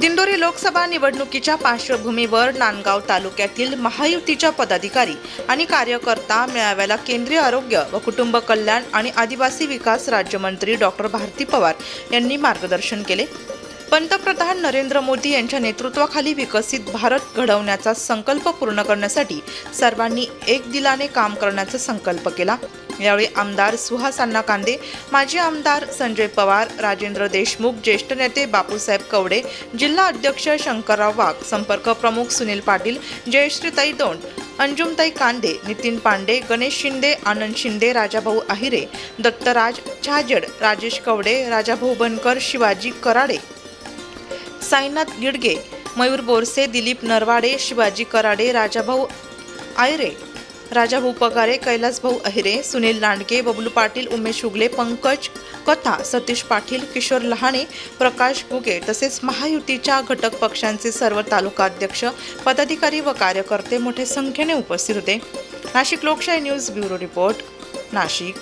दिंडोरी लोकसभा निवडणुकीच्या पार्श्वभूमीवर नांदगाव तालुक्यातील महायुतीच्या पदाधिकारी आणि कार्यकर्ता मेळाव्याला केंद्रीय आरोग्य व कुटुंब कल्याण आणि आदिवासी विकास राज्यमंत्री डॉक्टर भारती पवार यांनी मार्गदर्शन केले. पंतप्रधान नरेंद्र मोदी यांच्या नेतृत्वाखाली विकसित भारत घडवण्याचा संकल्प पूर्ण करण्यासाठी सर्वांनी एक दिलाने काम करण्याचा संकल्प केला. यावेळी आमदार सुहास अण्णा कांदे माजी आमदार संजय पवार राजेंद्र देशमुख ज्येष्ठ नेते बापूसाहेब कवडे जिल्हा अध्यक्ष शंकरराव वाघ संपर्क प्रमुख सुनील पाटील जयश्रीताई दोंड अंजुमताई कांदे नितीन पांडे गणेश शिंदे आनंद शिंदे राजाभाऊ आहिरे दत्तराज छाजड राजेश कवडे राजाभाऊ बनकर शिवाजी कराडे साईनाथ गिडगे मयूर बोरसे दिलीप नरवाडे शिवाजी कराडे राजाभाऊ आयरे राजाभाऊ पगारे कैलासभाऊ अहिरे सुनील लांडगे बबलू पाटील उमेश उगले पंकज कथा सतीश पाटील किशोर लहाणे प्रकाश गुगे तसेच महायुतीच्या घटक पक्षांचे सर्व तालुकाध्यक्ष पदाधिकारी व कार्यकर्ते मोठ्या संख्येने उपस्थित होते. नाशिक लोकशाही न्यूज ब्युरो रिपोर्ट नाशिक.